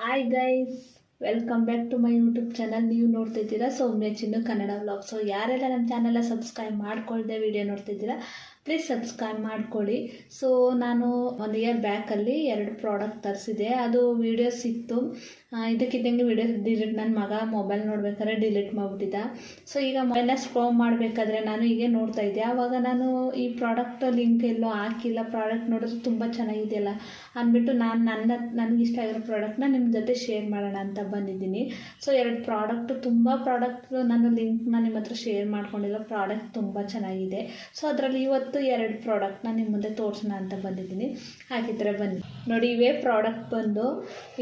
Hi guys welcome back to my YouTube channel ನೀವು ನೋಡ್ತಿದ್ದೀರಾ Soumya Chinnu Kannada vlog so ಯಾರೆಲ್ಲ ನಮ್ಮ ಚಾನಲ್ನ ಸಬ್ಸ್ಕ್ರೈಬ್ ಮಾಡ್ಕೊಳ್ದೆ ವಿಡಿಯೋ ನೋಡ್ತಿದ್ದೀರಾ ಪ್ಲೀಸ್ ಸಬ್ಸ್ಕ್ರೈಬ್ ಮಾಡ್ಕೊಳ್ಳಿ. ಸೊ ನಾನು ಒಂದು ಇಯರ್ ಬ್ಯಾಕಲ್ಲಿ ಎರಡು ಪ್ರಾಡಕ್ಟ್ ತರಿಸಿದೆ ಅದು ವೀಡಿಯೋಸ್ ಇತ್ತು. ಇದಕ್ಕಿದ್ದಂಗೆ ವಿಡಿಯೋ ಡಿಲೀಟ್ ನನ್ನ ಮಗ ಮೊಬೈಲ್ ನೋಡ್ಬೇಕಾದ್ರೆ ಡಿಲೀಟ್ ಮಾಡಿಬಿಟ್ಟಿದ್ದ. ಸೊ ಈಗ ಮೊಬೈಲ್ನ ಸ್ಕ್ರೋಲ್ ಮಾಡಬೇಕಾದ್ರೆ ನಾನು ಹೀಗೆ ನೋಡ್ತಾ ಇದ್ದೆ. ಆವಾಗ ನಾನು ಈ ಪ್ರಾಡಕ್ಟ್ ಲಿಂಕ್ ಎಲ್ಲೋ ಹಾಕಿಲ್ಲ. ಪ್ರಾಡಕ್ಟ್ ನೋಡಿದ್ರೆ ತುಂಬ ಚೆನ್ನಾಗಿದೆಯಲ್ಲ ಅಂದ್ಬಿಟ್ಟು ನಾನು ನನ್ನ, ನನಗೆ ಇಷ್ಟ ಆಗಿರೋ ಪ್ರಾಡಕ್ಟ್ನ ನಿಮ್ಮ ಜೊತೆ ಶೇರ್ ಮಾಡೋಣ ಅಂತ ಬಂದಿದ್ದೀನಿ. ಸೊ ಎರಡು ಪ್ರಾಡಕ್ಟು ತುಂಬ ಪ್ರಾಡಕ್ಟ್ ನಾನು ಲಿಂಕ್ನ ನಿಮ್ಮ ಹತ್ರ ಶೇರ್ ಮಾಡ್ಕೊಂಡಿಲ್ಲ. ಪ್ರಾಡಕ್ಟ್ ತುಂಬ ಚೆನ್ನಾಗಿದೆ. ಸೊ ಅದರಲ್ಲಿ ಇವತ್ತು ಎರಡು ಪ್ರಾಡಕ್ಟ್ನ ನಿಮ್ಮ ಮುಂದೆ ತೋರಿಸೋಣ ಅಂತ ಬಂದಿದ್ದೀನಿ. ಹಾಗಿದ್ರೆ ಬನ್ನಿ. ನೋಡಿ, ಇವೇ ಪ್ರಾಡಕ್ಟ್ ಬಂದು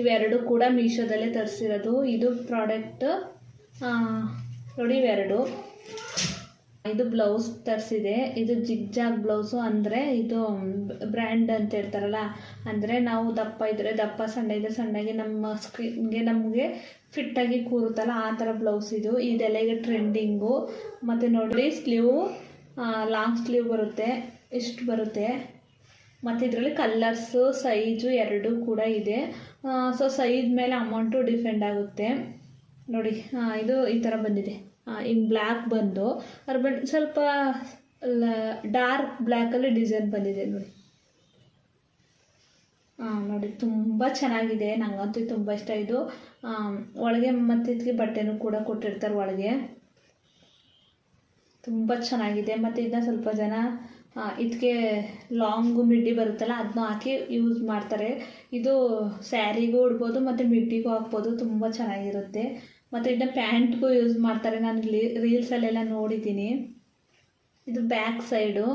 ಇವೆರಡು ಕೂಡ ಮೀಶೋದಲ್ಲೇ ತರಿಸಿರೋದು. ಇದು ಪ್ರಾಡಕ್ಟ್ ನೋಡಿ ಇವೆರಡು. ಇದು ಬ್ಲೌಸ್ ತರಿಸಿದೆ. ಇದು ಜಿಗ್ಜಾಗ್ ಬ್ಲೌಸು ಅಂದರೆ ಇದು ಬ್ರ್ಯಾಂಡ್ ಅಂತ ಹೇಳ್ತಾರಲ್ಲ, ಅಂದರೆ ನಾವು ದಪ್ಪ ಇದ್ದರೆ ದಪ್ಪ, ಸಣ್ಣ ಇದ್ದರೆ ಸಣ್ಣಗೆ ನಮ್ಮ ಸ್ಕಿನ್ಗೆ ನಮಗೆ ಫಿಟ್ಟಾಗಿ ಕೂರುತ್ತಲ್ಲ, ಆ ಥರ ಬ್ಲೌಸ್ ಇದು. ಇದೆಲ್ಲ ಈಗ ಟ್ರೆಂಡಿಂಗು ಮತ್ತು ನೋಡಿ ಸ್ಲೀವ್ ಲಾಂಗ್ ಸ್ಲೀವ್ ಬರುತ್ತೆ, ಇಷ್ಟು ಬರುತ್ತೆ. ಮತ್ತು ಇದರಲ್ಲಿ ಕಲ್ಲರ್ಸು ಸೈಜು ಎರಡೂ ಕೂಡ ಇದೆ. ಸೊ ಸೈಜ್ ಮೇಲೆ ಅಮೌಂಟು ಡಿಫೆಂಡ್ ಆಗುತ್ತೆ. ನೋಡಿ ಇದು ಈ ಥರ ಬಂದಿದೆ. ಇನ್ ಬ್ಲ್ಯಾಕ್ ಬಂದು, ಅದ್ರ ಬಟ್ ಸ್ವಲ್ಪ ಡಾರ್ಕ್ ಬ್ಲ್ಯಾಕಲ್ಲಿ ಡಿಸೈನ್ ಬಂದಿದೆ ನೋಡಿ. ಹಾಂ ನೋಡಿ, ತುಂಬ ಚೆನ್ನಾಗಿದೆ. ನನಗಂತೂ ತುಂಬ ಇಷ್ಟ. ಇದು ಒಳಗೆ ಮತ್ತೆ ಇದಕ್ಕೆ ಬಟ್ಟೆನೂ ಕೂಡ ಕೊಟ್ಟಿರ್ತಾರೆ ಒಳಗೆ. ತುಂಬ ಚೆನ್ನಾಗಿದೆ. ಮತ್ತು ಇದನ್ನ ಸ್ವಲ್ಪ ಜನ ಇದಕ್ಕೆ ಲಾಂಗು ಮಿಡ್ಡಿ ಬರುತ್ತಲ್ಲ ಅದನ್ನ ಹಾಕಿ ಯೂಸ್ ಮಾಡ್ತಾರೆ. ಇದು ಸ್ಯಾರಿಗೂ ಉಡ್ಬೋದು, ಮತ್ತು ಮಿಡ್ಡಿಗೂ ಹಾಕ್ಬೋದು, ತುಂಬ ಚೆನ್ನಾಗಿರುತ್ತೆ. ಮತ್ತು ಇದನ್ನ ಪ್ಯಾಂಟ್ಗೂ ಯೂಸ್ ಮಾಡ್ತಾರೆ. ನಾನು ರೀಲ್ಸಲ್ಲೆಲ್ಲ ನೋಡಿದ್ದೀನಿ ಇದು ಬ್ಯಾಕ್ ಸೈಡು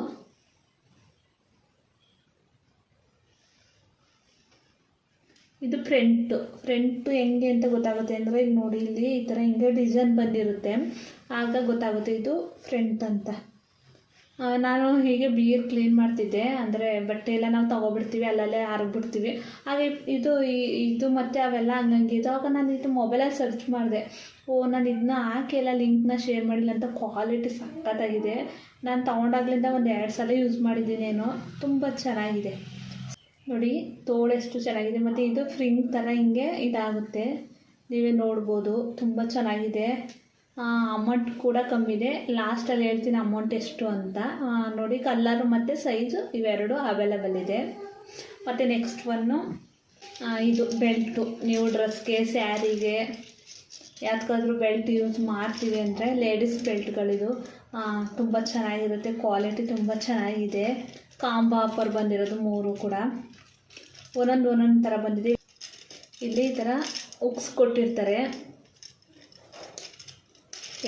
ಇದು ಫ್ರಂಟು ಫ್ರಂಟು ಹೆಂಗೆ ಅಂತ ಗೊತ್ತಾಗುತ್ತೆ ಅಂದರೆ ಇಲ್ಲಿ ನೋಡಿ ಇಲ್ಲಿ ಈ ಥರ ಹಿಂಗೆ ಡಿಸೈನ್ ಬಂದಿರುತ್ತೆ. ಆಗ ಗೊತ್ತಾಗುತ್ತೆ ಇದು ಫ್ರೆಂಡ್ ಅಂತ. ನಾನು ಹೀಗೆ ಬೀರ್ ಕ್ಲೀನ್ ಮಾಡ್ತಿದ್ದೆ, ಅಂದರೆ ಬಟ್ಟೆ ಎಲ್ಲ ನಾವು ತೊಗೊಬಿಡ್ತೀವಿ, ಅಲ್ಲಲ್ಲೇ ಹರಗ್ಬಿಡ್ತೀವಿ ಹಾಗೆ ಇದು ಇದು ಮತ್ತು ಅವೆಲ್ಲ ಹಂಗಂಗೆ ಆವಾಗ ನಾನು ಇದು ಮೊಬೈಲಲ್ಲಿ ಸರ್ಚ್ ಮಾಡಿದೆ. ಓ, ನಾನು ಇದನ್ನ ಹಾಕಿ ಎಲ್ಲ ಲಿಂಕ್ನ ಶೇರ್ ಮಾಡಿಲ್ಲ ಅಂತ ಕ್ವಾಲಿಟಿ ಸಖತ್ತಾಗಿದೆ. ನಾನು ತೊಗೊಂಡಾಗ್ಲಿಂದ ಒಂದು ಎರಡು ಸಲ ಯೂಸ್ ಮಾಡಿದ್ದೀನಿ ಏನೋ. ತುಂಬ ಚೆನ್ನಾಗಿದೆ. ನೋಡಿ ತೋಳೆಷ್ಟು ಚೆನ್ನಾಗಿದೆ. ಮತ್ತು ಇದು ಫ್ರಿಂಗ್ ಥರ ಹಿಂಗೆ ಇದಾಗುತ್ತೆ. ನೀವೇ ನೋಡ್ಬೋದು, ತುಂಬ ಚೆನ್ನಾಗಿದೆ. ಅಮೌಂಟ್ ಕೂಡ ಕಮ್ಮಿದೆ ಲಾಸ್ಟಲ್ಲಿ ಹೇಳ್ತೀನಿ ಅಮೌಂಟ್ ಎಷ್ಟು ಅಂತ. ನೋಡಿ ಕಲ್ಲರು ಮತ್ತು ಸೈಜು ಇವೆರಡು ಅವೈಲಬಲ್ ಇದೆ. ಮತ್ತು ನೆಕ್ಸ್ಟ್ ಒನ್ನು ಇದು ಬೆಲ್ಟು ನೀವು ಡ್ರೆಸ್ಗೆ ಸ್ಯಾರಿಗೆ ಯಾವ್ದಕ್ಕಾದ್ರೂ ಬೆಲ್ಟ್ ಯೂಸ್ ಮಾಡ್ತೀವಿ ಅಂದರೆ ಲೇಡೀಸ್ ಬೆಲ್ಟ್ಗಳಿದು ತುಂಬ ಚೆನ್ನಾಗಿರುತ್ತೆ. ಕ್ವಾಲಿಟಿ ತುಂಬ ಚೆನ್ನಾಗಿದೆ. ಕಾಂಬೋ ಆಫರ್ ಬಂದಿರೋದು ಮೂರು ಕೂಡ. ಒಂದೊಂದು ಒಂದೊಂದು ಥರ ಬಂದಿದೆ. ಇಲ್ಲಿ ಈ ಥರ ಉಕ್ಸ್ ಕೊಟ್ಟಿರ್ತಾರೆ.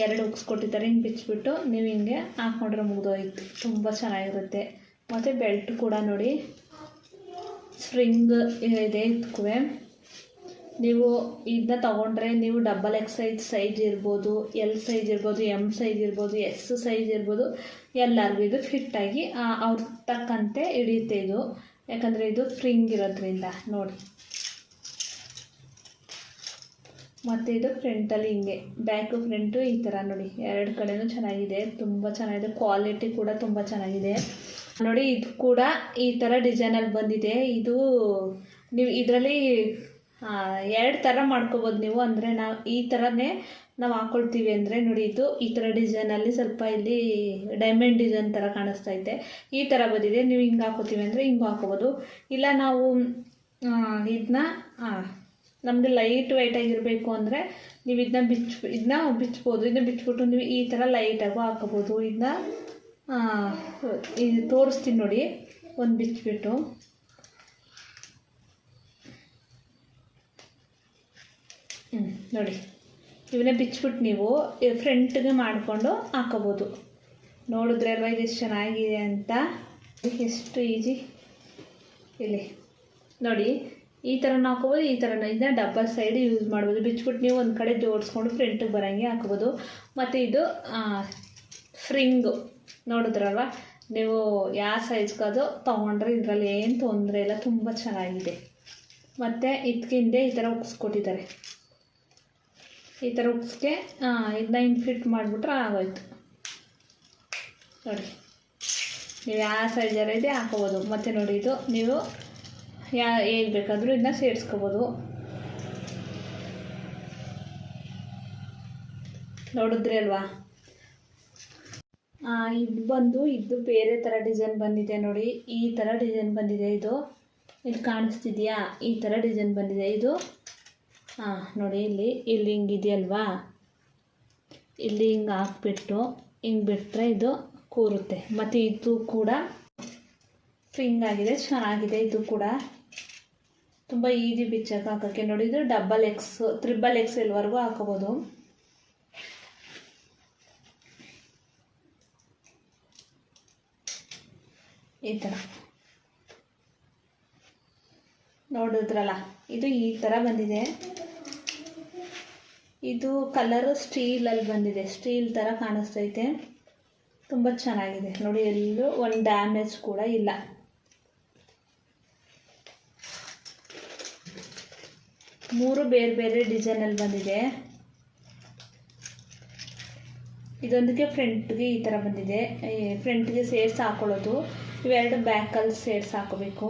ಎರಡು ಉಕ್ಸ್ ಕೊಟ್ಟಿದ್ದಾರೆ ಹಿಂಗೆ ಬಿಚ್ಚಿಬಿಟ್ಟು ನೀವು ಹಿಂಗೆ ಹಾಕ್ಕೊಂಡ್ರೆ ಮುಗಿದೋಯ್ತು. ತುಂಬ ಚೆನ್ನಾಗಿರುತ್ತೆ. ಮತ್ತು ಬೆಲ್ಟ್ ಕೂಡ ನೋಡಿ. ಸ್ಪ್ರಿಂಗ್ ಇದೆ ಇದಕ್ಕೂ ನೀವು ಇದನ್ನ ತೊಗೊಂಡ್ರೆ ನೀವು ಡಬಲ್ ಎಕ್ಸ್ ಸೈಜ್ ಸೈಜ್ ಇರ್ಬೋದು, ಎಲ್ ಸೈಜ್ ಇರ್ಬೋದು ಎಂ ಸೈಜ್ ಇರ್ಬೋದು, ಎಸ್ ಸೈಜ್ ಇರ್ಬೋದು, ಎಲ್ಲರಿಗೂ ಇದು ಫಿಟ್ಟಾಗಿ ಅವ್ರ ತಕ್ಕಂತೆ ಹಿಡಿಯುತ್ತೆ ಇದು. ಯಾಕಂದರೆ ಇದು ಫ್ರಿಂಗ್ ಇರೋದ್ರಿಂದ, ನೋಡಿ. ಮತ್ತು ಇದು ಫ್ರಂಟಲ್ಲಿ ಹಿಂಗೆ ಬ್ಯಾಕು ಫ್ರಂಟು ಈ ಥರ ನೋಡಿ. ಎರಡು ಕಡೆನೂ ಚೆನ್ನಾಗಿದೆ, ತುಂಬ ಚೆನ್ನಾಗಿದೆ. ಕ್ವಾಲಿಟಿ ಕೂಡ ತುಂಬ ಚೆನ್ನಾಗಿದೆ. ನೋಡಿ, ಇದು ಕೂಡ ಈ ಥರ ಡಿಸೈನಲ್ಲಿ ಬಂದಿದೆ. ಇದು ನೀವು ಇದರಲ್ಲಿ ಎರಡು ಥರ ಮಾಡ್ಕೋಬೋದು ನೀವು. ಅಂದರೆ ನಾವು ಈ ಥರನೇ ನಾವು ಹಾಕ್ಕೊಳ್ತೀವಿ ಅಂದರೆ ನೋಡಿ, ಇದು ಈ ಥರ ಡಿಸೈನಲ್ಲಿ ಸ್ವಲ್ಪ ಇಲ್ಲಿ ಡೈಮಂಡ್ ಡಿಸೈನ್ ಥರ ಇದೆ ಈ ಥರ ಬಂದಿದೆ. ನೀವು ಹಿಂಗೆ ಹಾಕೋತೀವಿ ಅಂದರೆ ಹಿಂಗೆ ಹಾಕೋಬೋದು. ಇಲ್ಲ ನಾವು ಇದನ್ನ ನಮಗೆ ಲೈಟ್ ವೈಟ್ ಆಗಿರಬೇಕು ಅಂದರೆ ನೀವು ಇದನ್ನ ಬಿಚ್ ಇದನ್ನ ಬಿಚ್ಬೋದು ಇದನ್ನ ಬಿಚ್ಬಿಟ್ಟು ನೀವು ಈ ಥರ ಲೈಟಾಗೂ ಹಾಕೋಬೋದು. ಇದನ್ನ ಇದು ತೋರಿಸ್ತೀನಿ ನೋಡಿ, ಒಂದು ಬಿಚ್ಚಿಬಿಟ್ಟು ಹ್ಞೂ ನೋಡಿ. ಇವನ್ನ ಬಿಚ್ಚಿಬಿಟ್ಟು ನೀವು ಫ್ರಂಟ್ಗೆ ಮಾಡಿಕೊಂಡು ಹಾಕೋಬೋದು. ನೋಡಿದ್ರೆ ಅಲ್ವಾ ಇದು ಎಷ್ಟು ಚೆನ್ನಾಗಿದೆ ಅಂತ. ಎಷ್ಟು ಈಜಿ ಇಲ್ಲಿ. ನೋಡಿ ಈ ಥರ ಹಾಕೋಬೋದು, ಈ ಥರ ಇದನ್ನ ಡಬಲ್ ಸೈಡ್ ಯೂಸ್ ಮಾಡ್ಬೋದು. ಬಿಚ್ಚಿಬಿಟ್ಟು ನೀವು ಒಂದು ಕಡೆ ಜೋಡಿಸ್ಕೊಂಡು ಫ್ರಂಟಿಗೆ ಬರೋಂಗೆ ಹಾಕ್ಬೋದು. ಮತ್ತು ಇದು ಫ್ರಿಂಗು ನೋಡಿದ್ರಲ್ವ? ನೀವು ಯಾವ ಸೈಜ್ಗದು ತೊಗೊಂಡ್ರೆ ಇದರಲ್ಲಿ ಏನು ತೊಂದರೆ ಇಲ್ಲ, ತುಂಬ ಚೆನ್ನಾಗಿದೆ. ಮತ್ತು ಇದಕ್ಕಿಂದೆ ಈ ಥರ ಉಕ್ಸ್ಕೊಟ್ಟಿದ್ದಾರೆ ಈ ಥರ ಉಕ್ಸ್ಗೆ ಇದನ್ನ ಇನ್ಫಿಟ್ ಫಿಟ್ ಮಾಡಿಬಿಟ್ರೆ ಆಗೋಯ್ತು. ನೋಡಿ. ನೀವು ಯಾವ ಸೈಜರ ಇದೆ ಹಾಕೋಬೋದು. ಮತ್ತು ನೋಡಿ, ಇದು ನೀವು ಯಾ, ಏನು ಬೇಕಾದರೂ ಇದನ್ನ ಸೇರಿಸ್ಕೋಬೋದು. ನೋಡಿದ್ರಿ ಅಲ್ವಾ? ಇದು ಬಂದು ಇದು ಬೇರೆ ಥರ ಡಿಸೈನ್ ಬಂದಿದೆ ನೋಡಿ. ಈ ಥರ ಡಿಸೈನ್ ಬಂದಿದೆ ಇದು. ಇಲ್ಲಿ ಕಾಣಿಸ್ತಿದೆಯಾ? ಈ ಥರ ಡಿಸೈನ್ ಬಂದಿದೆ ಇದು. ಹಾಂ ನೋಡಿ ಇಲ್ಲಿ ಇಲ್ಲಿ ಹಿಂಗಿದೆಯಲ್ವಾ ಇಲ್ಲಿ ಹಿಂಗೆ ಹಾಕ್ಬಿಟ್ಟು, ಹಿಂಗೆ ಬಿಟ್ಟರೆ ಇದು ಕೂರುತ್ತೆ. ಮತ್ತು ಇದು ಕೂಡ ಆಗಿದೆ, ಚೆನ್ನಾಗಿದೆ, ಇದು ಕೂಡ. ತುಂಬ ಈಜಿ ಬಿಚ್ಚಕ್ಕೆ ಹಾಕೋಕ್ಕೆ ನೋಡಿ, ಇದು ಡಬಲ್ ಎಕ್ಸ್ ತ್ರಿಬಲ್ ಎಕ್ಸ್ ಎಲ್ವರೆಗೂ ಹಾಕೋಬೋದು ಈ ಥರ ನೋಡಿದ್ರಲ್ಲ, ಇದು ಈ ಥರ ಬಂದಿದೆ. ಇದು ಕಲರು ಸ್ಟೀಲಲ್ಲಿ ಬಂದಿದೆ. ಸ್ಟೀಲ್ ಥರ ಕಾಣಿಸ್ತೈತೆ. ತುಂಬ ಚೆನ್ನಾಗಿದೆ. ನೋಡಿ, ಎಲ್ಲೂ ಒಂದು ಡ್ಯಾಮೇಜ್ ಕೂಡ ಇಲ್ಲ. ಮೂರು ಬೇರೆ ಬೇರೆ ಡಿಸೈನಲ್ಲಿ ಬಂದಿದೆ. ಇದೊಂದಕ್ಕೆ ಫ್ರಂಟ್ಗೆ ಈ ಥರ ಬಂದಿದೆ. ಫ್ರಂಟ್ಗೆ ಸೇರ್ಸ್ ಹಾಕೊಳ್ಳೋದು. ಇವೆರಡು ಬ್ಯಾಕಲ್ಲಿ ಸೇರ್ಸ್ ಹಾಕೋಬೇಕು.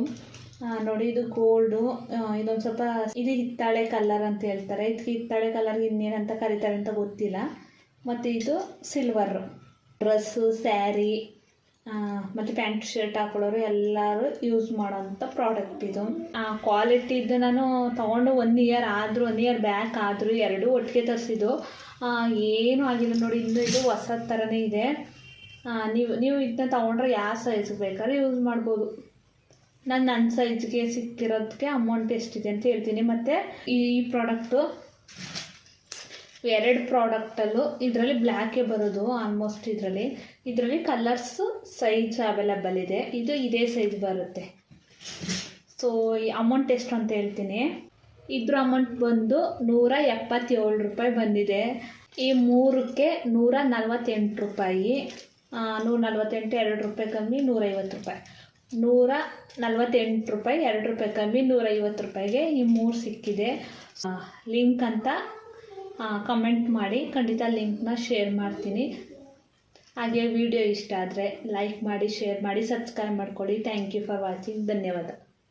ನೋಡಿ, ಇದು ಗೋಲ್ಡು ಇದೊಂದು ಸ್ವಲ್ಪ, ಇದು ಹಿತ್ತಾಳೆ ಕಲರ್ ಅಂತ ಹೇಳ್ತಾರೆ. ಇದಕ್ಕೆ ಹಿತ್ತಾಳೆ ಕಲರ್ ಇನ್ನೇನಂತ ಕರೀತಾರೆ ಅಂತ ಗೊತ್ತಿಲ್ಲ. ಮತ್ತು ಇದು ಸಿಲ್ವರು ಡ್ರೆಸ್ಸು ಸ್ಯಾರಿ ಮತ್ತು ಪ್ಯಾಂಟ್ ಶರ್ಟ್ ಹಾಕೊಳ್ಳೋರು ಎಲ್ಲರೂ ಯೂಸ್ ಮಾಡೋಂಥ ಪ್ರಾಡಕ್ಟ್ ಇದು. ಕ್ವಾಲಿಟಿ ಇದು ನಾನು ತೊಗೊಂಡು ಒನ್ ಇಯರ್ ಆದರೂ ಒನ್ ಇಯರ್ ಬ್ಯಾಕ್ ಆದರೂ ಎರಡೂ ಒಟ್ಟಿಗೆ ತರಿಸಿದ್ದು. ಏನೂ ಆಗಿಲ್ಲ ನೋಡಿ ಇನ್ನು ಇದು ಹೊಸ ಥರನೇ ಇದೆ. ಆ, ನೀವು ನೀವು ಇದನ್ನ ತೊಗೊಂಡ್ರೆ ಯಾವ ಸೈಜ್ ಬೇಕಾದ್ರೆ ಯೂಸ್ ಮಾಡ್ಬೋದು. ನಾನು ನನ್ನ ಸೈಜ್ಗೆ ಸಿಕ್ಕಿರೋದಕ್ಕೆ ಅಮೌಂಟ್ ಎಷ್ಟಿದೆ ಅಂತ ಹೇಳ್ತೀನಿ. ಮತ್ತು ಈ ಪ್ರಾಡಕ್ಟು ಎರಡು ಪ್ರಾಡಕ್ಟಲ್ಲೂ ಇದರಲ್ಲಿ ಬ್ಲ್ಯಾಕೇ ಬರೋದು ಆಲ್ಮೋಸ್ಟ್ ಇದರಲ್ಲಿ. ಇದರಲ್ಲಿ ಕಲರ್ಸು ಸೈಜ್ ಅವೈಲಬಲ್ ಇದೆ. ಇದು ಇದೇ ಸೈಜ್ ಬರುತ್ತೆ. ಸೊ ಈ ಅಮೌಂಟ್ ಎಷ್ಟು ಅಂತ ಹೇಳ್ತೀನಿ. ಇದ್ರ ಅಮೌಂಟ್ ಬಂದು ನೂರ ಎಪ್ಪತ್ತೇಳು ರೂಪಾಯಿ ಬಂದಿದೆ. ಈ ಮೂರಕ್ಕೆ ನೂರ ನಲ್ವತ್ತೆಂಟು ರೂಪಾಯಿ. ನೂರ ನಲ್ವತ್ತೆಂಟು ಎರಡು ರೂಪಾಯಿ ಕಮ್ಮಿ, ನೂರೈವತ್ತು ರೂಪಾಯಿ. ನೂರ ನಲ್ವತ್ತೆಂಟು ರೂಪಾಯಿ ಎರಡು ರೂಪಾಯಿ ಕಮ್ಮಿ, ನೂರೈವತ್ತು ರೂಪಾಯಿಗೆ ಈ ಮೂರು ಸಿಕ್ಕಿದೆ. ಲಿಂಕ್ ಅಂತ ಕಮೆಂಟ್ ಮಾಡಿ. ಖಂಡಿತ ಲಿಂಕ್ನ ಶೇರ್ ಮಾಡ್ತೀನಿ. ಹಾಗೆ ವಿಡಿಯೋ ಇಷ್ಟ ಆದರೆ ಲೈಕ್ ಮಾಡಿ ಶೇರ್ ಮಾಡಿ ಸಬ್ಸ್ಕ್ರೈಬ್ ಮಾಡ್ಕೊಳ್ಳಿ ಥ್ಯಾಂಕ್ ಯು ಫಾರ್ ವಾಚಿಂಗ್ ಧನ್ಯವಾದ.